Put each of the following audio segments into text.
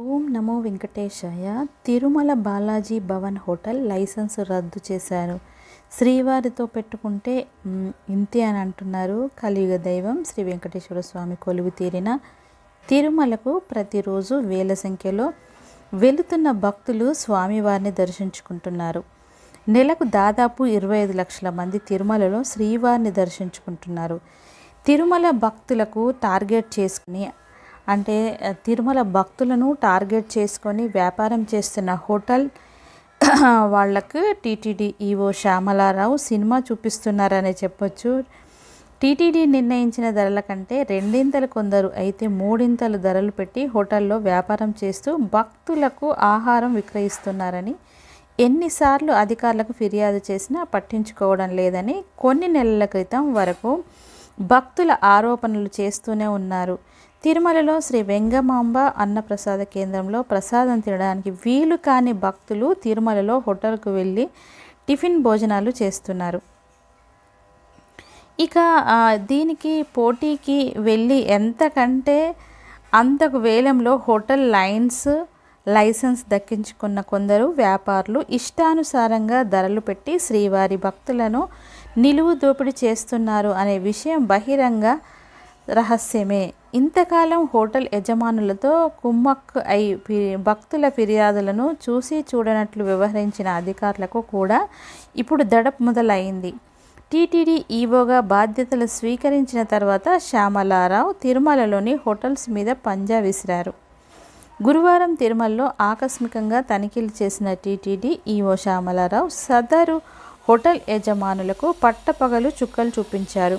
ఓం నమో వెంకటేశాయ. Tirumala Balaji Bhavan hotel licence రద్దు చేశారు. శ్రీవారితో పెట్టుకుంటే ఇంతే అని అంటున్నారు కలియుగ దైవం శ్రీ వెంకటేశ్వర స్వామి కొలువు తీరిన తిరుమలకు ప్రతిరోజు వేల సంఖ్యలో వెళుతున్న భక్తులు స్వామివారిని దర్శించుకుంటున్నారు. నెలకు దాదాపు ఇరవై ఐదు లక్షల మంది తిరుమలలో శ్రీవారిని దర్శించుకుంటున్నారు. తిరుమల భక్తులకు టార్గెట్ చేసుకుని అంటే తిరుమల భక్తులను టార్గెట్ చేసుకొని వ్యాపారం చేస్తున్న హోటల్ వాళ్ళకు టీటీడీ ఈవో శ్యామలారావు సినిమా చూపిస్తున్నారనే చెప్పొచ్చు. టీటీడీ నిర్ణయించిన ధరల కంటే రెండింతలు కొందరు అయితే మూడింతలు ధరలు పెట్టి హోటల్లో వ్యాపారం చేస్తూ భక్తులకు ఆహారం విక్రయిస్తున్నారని ఎన్నిసార్లు అధికారులకు ఫిర్యాదు చేసినా పట్టించుకోవడం లేదని కొన్ని నెలల క్రితం వరకు భక్తుల ఆరోపణలు చేస్తూనే ఉన్నారు. తిరుమలలో శ్రీ వెంగమాంబ అన్నప్రసాద కేంద్రంలో ప్రసాదం తినడానికి వీలు కాని భక్తులు తిరుమలలో హోటల్కు వెళ్ళి టిఫిన్ భోజనాలు చేస్తున్నారు. ఇక దీనికి పోటీకి వెళ్ళి ఎంతకంటే అంతకు వేలంలో హోటల్ లైన్స్ లైసెన్స్ దక్కించుకున్న కొందరు వ్యాపారులు ఇష్టానుసారంగా ధరలు పెట్టి శ్రీవారి భక్తులను నిలువు దోపిడీ చేస్తున్నారు అనే విషయం బహిరంగ రహస్యమే. ఇంతకాలం హోటల్ యజమానులతో కుమ్మక్కు అయి భక్తుల ఫిర్యాదులను చూసి చూడనట్లు వ్యవహరించిన అధికారులకు కూడా ఇప్పుడు దడ మొదలైంది. టీటీడీ ఈవోగా బాధ్యతలు స్వీకరించిన తర్వాత శ్యామలారావు తిరుమలలోని హోటల్స్ మీద పంజా విసిరారు. గురువారం తిరుమలలో ఆకస్మికంగా తనిఖీలు చేసిన టీటీడీ ఈవో శ్యామలారావు సదరు హోటల్ యజమానులకు పట్టపగలు చుక్కలు చూపించారు.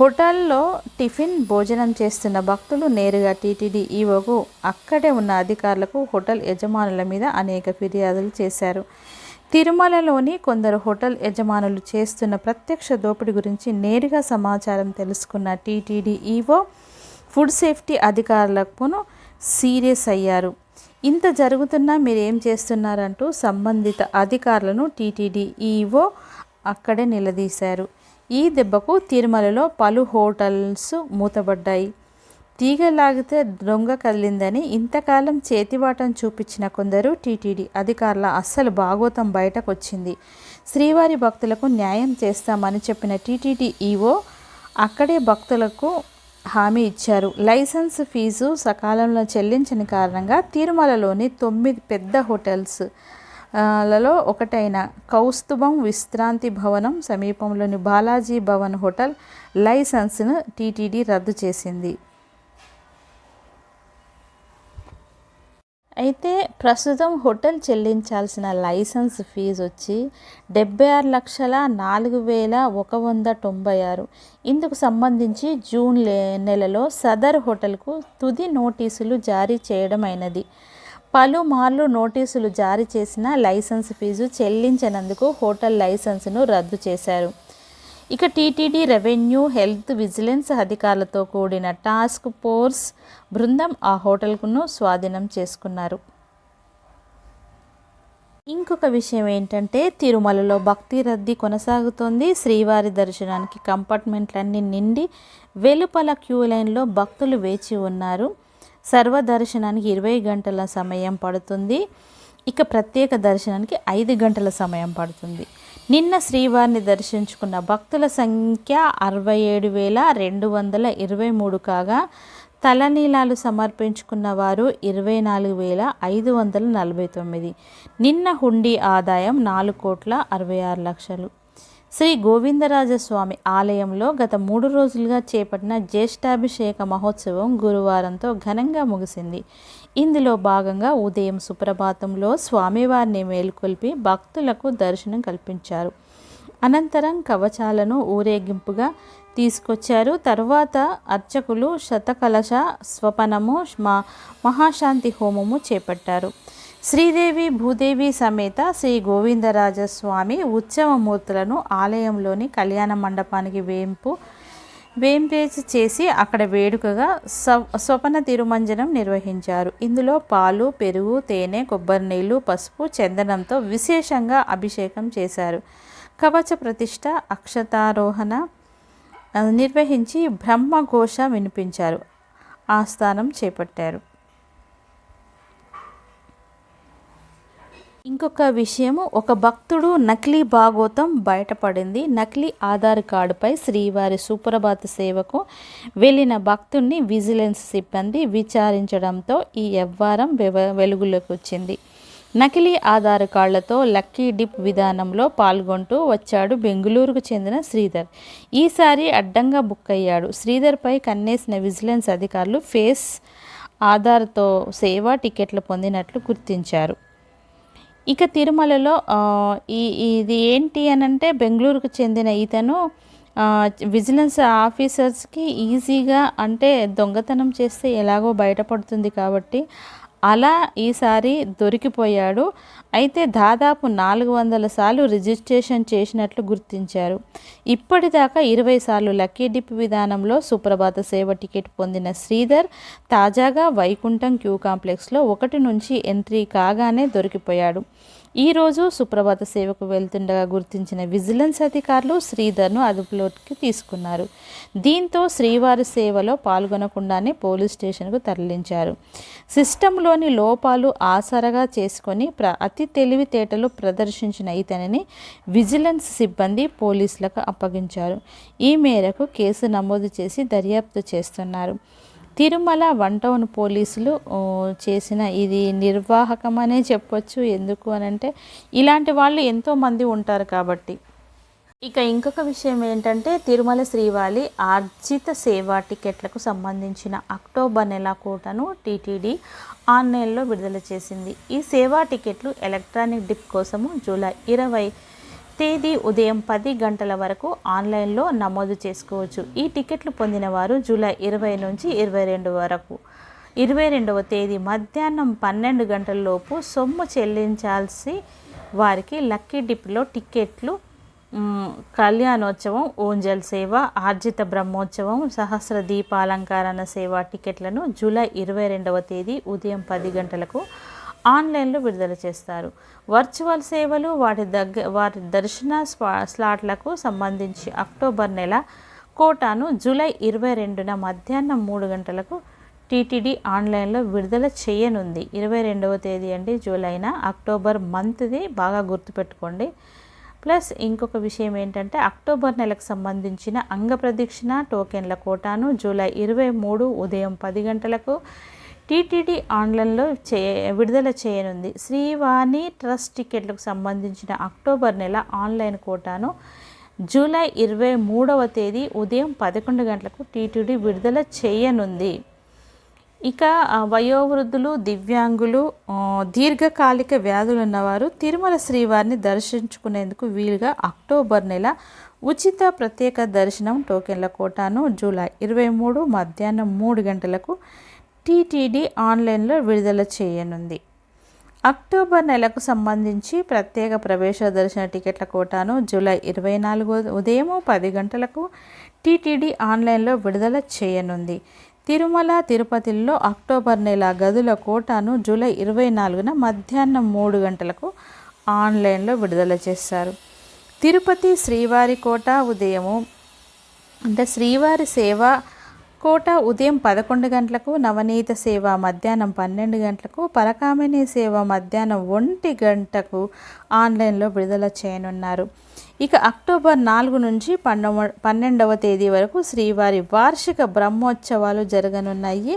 హోటల్లో టిఫిన్ భోజనం చేస్తున్న భక్తులు నేరుగా టీటీడీ ఈవోకు అక్కడే ఉన్న అధికారులకు హోటల్ యజమానుల మీద అనేక ఫిర్యాదులు చేశారు. తిరుమలలోని కొందరు హోటల్ యజమానులు చేస్తున్న ప్రత్యక్ష దోపిడీ గురించి నేరుగా సమాచారం తెలుసుకున్న టీటీడీ ఈవో ఫుడ్ సేఫ్టీ అధికారులకు సీరియస్ అయ్యారు. ఇంత జరుగుతున్నా మీరు ఏం చేస్తున్నారంటూ సంబంధిత అధికారులను టీటీడీ ఈవో అక్కడే నిలదీశారు. ఈ దెబ్బకు తిరుమలలో పలు హోటల్స్ మూతబడ్డాయి తీగ లాగితే దొంగ కదిలిందని ఇంతకాలం చేతివాటం చూపించిన కొందరు టీటీడీ అధికారుల అస్సలు భాగోతం బయటకొచ్చింది. శ్రీవారి భక్తులకు న్యాయం చేస్తామని చెప్పిన టీటీడీ ఈవో అక్కడే భక్తులకు హామీ ఇచ్చారు. లైసెన్స్ ఫీజు సకాలంలో చెల్లించని కారణంగా తిరుమలలోని తొమ్మిది పెద్ద హోటల్స్లలో ఒకటైన కౌస్తుభం విశ్రాంతి భవనం సమీపంలోని బాలాజీ భవన్ హోటల్ లైసెన్స్ను టీటీడీ రద్దు చేసింది. అయితే ప్రస్తుతం హోటల్ చెల్లించాల్సిన లైసెన్స్ ఫీజు వచ్చి డెబ్బై ఆరు లక్షల నాలుగు వేల ఒక వంద తొంభై ఆరు. ఇందుకు సంబంధించి జూన్ నెలలో సదర్ హోటల్కు తుది నోటీసులు జారీ చేయడమైనది. పలుమార్లు నోటీసులు జారీ చేసిన లైసెన్స్ ఫీజు చెల్లించనందుకు హోటల్ లైసెన్స్ను రద్దు చేశారు. ఇక టీటీడీ రెవెన్యూ హెల్త్ విజిలెన్స్ అధికారులతో కూడిన టాస్క్ ఫోర్స్ బృందం ఆ హోటల్కును స్వాధీనం చేసుకున్నారు. ఇంకొక విషయం ఏంటంటే తిరుమలలో భక్తి రద్దీ కొనసాగుతోంది. శ్రీవారి దర్శనానికి కంపార్ట్మెంట్లన్నీ నిండి వెలుపల క్యూ లైన్లో భక్తులు వేచి ఉన్నారు. సర్వ దర్శనానికి ఇరవై గంటల సమయం పడుతుంది. ఇక ప్రత్యేక దర్శనానికి ఐదు గంటల సమయం పడుతుంది. నిన్న శ్రీవారిని దర్శించుకున్న భక్తుల సంఖ్య అరవై ఏడు వేల రెండు వందల ఇరవై మూడు కాగా తలనీలాలు సమర్పించుకున్న వారు ఇరవై నాలుగు వేల ఐదు వందల నలభై తొమ్మిది. నిన్న హుండీ ఆదాయం నాలుగు కోట్ల అరవై ఆరు లక్షలు. శ్రీ గోవిందరాజస్వామి ఆలయంలో గత మూడు రోజులుగా చేపట్టిన జ్యేష్ఠాభిషేక మహోత్సవం గురువారంతో ఘనంగా ముగిసింది. ఇందులో భాగంగా ఉదయం సుప్రభాతంలో స్వామివారిని మేలుకొల్పి భక్తులకు దర్శనం కల్పించారు. అనంతరం కవచాలను ఊరేగింపుగా తీసుకొచ్చారు. తర్వాత అర్చకులు శతకలశ స్వపనము మా మహాశాంతి హోమము చేపట్టారు. శ్రీదేవి భూదేవి సమేత శ్రీ గోవిందరాజస్వామి ఉత్సవమూర్తులను ఆలయంలోని కళ్యాణ మండపానికి వేంపు వేంపేజ్ చేసి అక్కడ వేడుకగా స్వ- స్వపన తిరుమంజనం నిర్వహించారు. ఇందులో పాలు పెరుగు తేనె కొబ్బరి నీళ్ళు పసుపు చందనంతో విశేషంగా అభిషేకం చేశారు. కవచ ప్రతిష్ట అక్షతారోహణ నిర్వహించి బ్రహ్మఘోష వినిపించారు. ఆస్థానం చేపట్టారు. ఇంకొక విషయము ఒక భక్తుడు నకిలీ భాగోతం బయటపడింది. నకిలీ ఆధార్ కార్డుపై శ్రీవారి సుప్రభాత సేవకు వెళ్ళిన భక్తుడిని విజిలెన్స్ సిబ్బంది విచారించడంతో ఈ వ్యవహారం వెలుగులోకి వచ్చింది నకిలీ ఆధార్ కార్డులతో లక్కీ డిప్ విధానంలో పాల్గొంటూ వచ్చాడు బెంగళూరుకు చెందిన శ్రీధర్. ఈసారి అడ్డంగా బుక్ అయ్యాడు. శ్రీధర్పై కన్నేసిన విజిలెన్స్ అధికారులు ఫేస్ ఆధార్తో సేవా టికెట్లు పొందినట్లు గుర్తించారు. ఇక తిరుమలలో ఈ ఇది ఏంటి అని అంటే బెంగళూరుకు చెందిన ఇతను విజిలెన్స్ ఆఫీసర్స్కి ఈజీగా అంటే దొంగతనం చేస్తే ఎలాగో బయటపడుతుంది కాబట్టి అలా ఈసారి దొరికిపోయాడు. అయితే దాదాపు నాలుగు వందల సార్లు రిజిస్ట్రేషన్ చేసినట్లు గుర్తించారు. ఇప్పటిదాకా ఇరవై సార్లు లక్కీ డిప్ విధానంలో సుప్రభాత సేవ టికెట్ పొందిన శ్రీధర్ తాజాగా వైకుంఠం క్యూ కాంప్లెక్స్లో ఒకటి నుంచి ఎంట్రీ కాగానే దొరికిపోయాడు. ఈరోజు సుప్రభాత సేవకు వెళ్తుండగా గుర్తించిన విజిలెన్స్ అధికారులు శ్రీధర్ను అదుపులోకి తీసుకున్నారు. దీంతో శ్రీవారి సేవలో పాల్గొనకుండానే పోలీస్ స్టేషన్కు తరలించారు. సిస్టంలోని లోపాలు ఆసరగా చేసుకొని ప్ర అతి తెలివితేటలు ప్రదర్శించిన ఇతనిని విజిలెన్స్ సిబ్బంది పోలీసులకు అప్పగించారు. ఈ మేరకు కేసు నమోదు చేసి దర్యాప్తు చేస్తున్నారు. తిరుమల వన్ టౌన్ పోలీసులు చేసిన ఇది నిర్వాహకమనే చెప్పొచ్చు. ఎందుకు అని అంటే ఇలాంటి వాళ్ళు ఎంతోమంది ఉంటారు కాబట్టి. ఇక ఇంకొక విషయం ఏంటంటే తిరుమల శ్రీవాలి ఆర్జిత సేవా టికెట్లకు సంబంధించిన అక్టోబర్ నెల కోటను టీటీడీ ఆన్లైన్లో విడుదల చేసింది. ఈ సేవా టికెట్లు ఎలక్ట్రానిక్ డిప్ కోసము జూలై ఇరవై తేదీ ఉదయం పది గంటల వరకు ఆన్లైన్లో నమోదు చేసుకోవచ్చు. ఈ టికెట్లు పొందిన వారు జూలై ఇరవై నుంచి ఇరవై రెండు వరకు. ఇరవై రెండవ తేదీ మధ్యాహ్నం పన్నెండు గంటలలోపు సొమ్ము చెల్లించాల్సి వారికి లక్కీ డిప్లో టికెట్లు కళ్యాణోత్సవం ఓంజల్ సేవ ఆర్జిత బ్రహ్మోత్సవం సహస్ర దీపాలంకరణ సేవ టికెట్లను జూలై ఇరవై రెండవ తేదీ ఉదయం పది గంటలకు ఆన్లైన్లో విడుదల చేస్తారు. వర్చువల్ సేవలు వాటి దగ్గ వాటి దర్శన స్లాట్లకు సంబంధించి అక్టోబర్ నెల కోటాను జూలై ఇరవై రెండున మధ్యాహ్నం మూడు గంటలకు టీటీడీ ఆన్లైన్లో విడుదల చేయనుంది. ఇరవై రెండవ తేదీ అండి జూలైన అక్టోబర్ మంత్ది బాగా గుర్తుపెట్టుకోండి. ప్లస్ ఇంకొక విషయం ఏంటంటే అక్టోబర్ నెలకు సంబంధించిన అంగప్రదక్షిణ టోకెన్ల కోటాను జూలై ఇరవై మూడు ఉదయం పది గంటలకు టీటీడీ ఆన్లైన్లో చే విడుదల చేయనుంది. శ్రీవాణి ట్రస్ట్ టికెట్లకు సంబంధించిన అక్టోబర్ నెల ఆన్లైన్ కోటాను జూలై ఇరవై మూడవ తేదీ ఉదయం పదకొండు గంటలకు టీటీడీ విడుదల చేయనుంది. ఇక వయోవృద్ధులు దివ్యాంగులు దీర్ఘకాలిక వ్యాధులు ఉన్నవారు తిరుమల శ్రీవారిని దర్శించుకునేందుకు వీలుగా అక్టోబర్ నెల ఉచిత ప్రత్యేక దర్శనం టోకెన్ల కోటాను జూలై ఇరవై మూడు మధ్యాహ్నం మూడు గంటలకు టీటీడీ ఆన్లైన్లో విడుదల చేయనుంది. అక్టోబర్ నెలకు సంబంధించి ప్రత్యేక ప్రవేశ దర్శన టికెట్ల కోటాను జూలై ఇరవై నాలుగు ఉదయం పది గంటలకు టీటీడీ ఆన్లైన్లో విడుదల చేయనుంది. తిరుమల తిరుపతిలో అక్టోబర్ నెల గదుల కోటాను జూలై ఇరవై నాలుగున మధ్యాహ్నం మూడు గంటలకు ఆన్లైన్లో విడుదల చేస్తారు తిరుపతి శ్రీవారి కోట ఉదయము అంటే శ్రీవారి సేవ కోట ఉదయం పదకొండు గంటలకు నవనీత సేవ మధ్యాహ్నం పన్నెండు గంటలకు పరకామిని సేవ మధ్యాహ్నం ఒంటి గంటకు ఆన్లైన్లో విడుదల చేయనున్నారు. ఇక అక్టోబర్ నాలుగు నుంచి పన్నెవ పన్నెండవ తేదీ వరకు శ్రీవారి వార్షిక బ్రహ్మోత్సవాలు జరగనున్నాయి.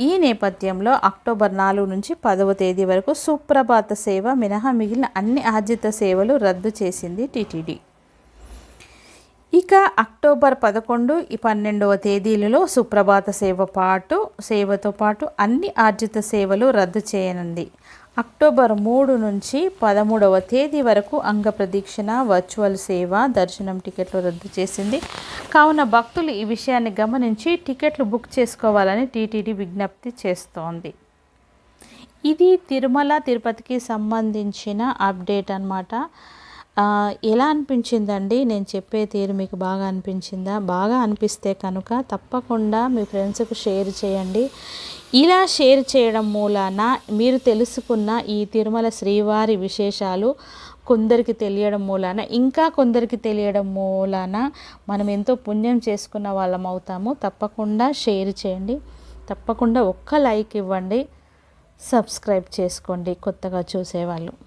ఈ నేపథ్యంలో అక్టోబర్ నాలుగు నుంచి పదవ తేదీ వరకు సుప్రభాత సేవ మినహా మిగిలిన అన్ని ఆర్జిత సేవలు రద్దు చేసింది టీటీడీ. ఇక అక్టోబర్ పదకొండు ఈ పన్నెండవ తేదీలలో సుప్రభాత సేవ పాటు సేవతో పాటు అన్ని ఆర్జిత సేవలు రద్దు చేయనుంది. అక్టోబర్ మూడు నుంచి పదమూడవ తేదీ వరకు అంగ ప్రదీక్షణ వర్చువల్ సేవ దర్శనం టికెట్లు రద్దు చేసింది. కావున భక్తులు ఈ విషయాన్ని గమనించి టికెట్లు బుక్ చేసుకోవాలని టీటీడీ విజ్ఞప్తి చేస్తోంది. ఇది తిరుమల తిరుపతికి సంబంధించిన అప్డేట్ అనమాట ఎలా అనిపించిందండి? నేను చెప్పే తీరు మీకు బాగా అనిపించిందా? బాగా అనిపిస్తే కనుక తప్పకుండా మీ ఫ్రెండ్స్కి షేర్ చేయండి. ఇలా షేర్ చేయడం మూలాన మీరు తెలుసుకున్న ఈ తిరుమల శ్రీవారి విశేషాలు కొందరికి తెలియడం మూలాన ఇంకా కొందరికి తెలియడం మూలాన మనం ఎంతో పుణ్యం చేసుకున్న వాళ్ళం అవుతాము. తప్పకుండా షేర్ చేయండి. తప్పకుండా ఒక్క లైక్ ఇవ్వండి. సబ్స్క్రైబ్ చేసుకోండి కొత్తగా చూసేవాళ్ళు.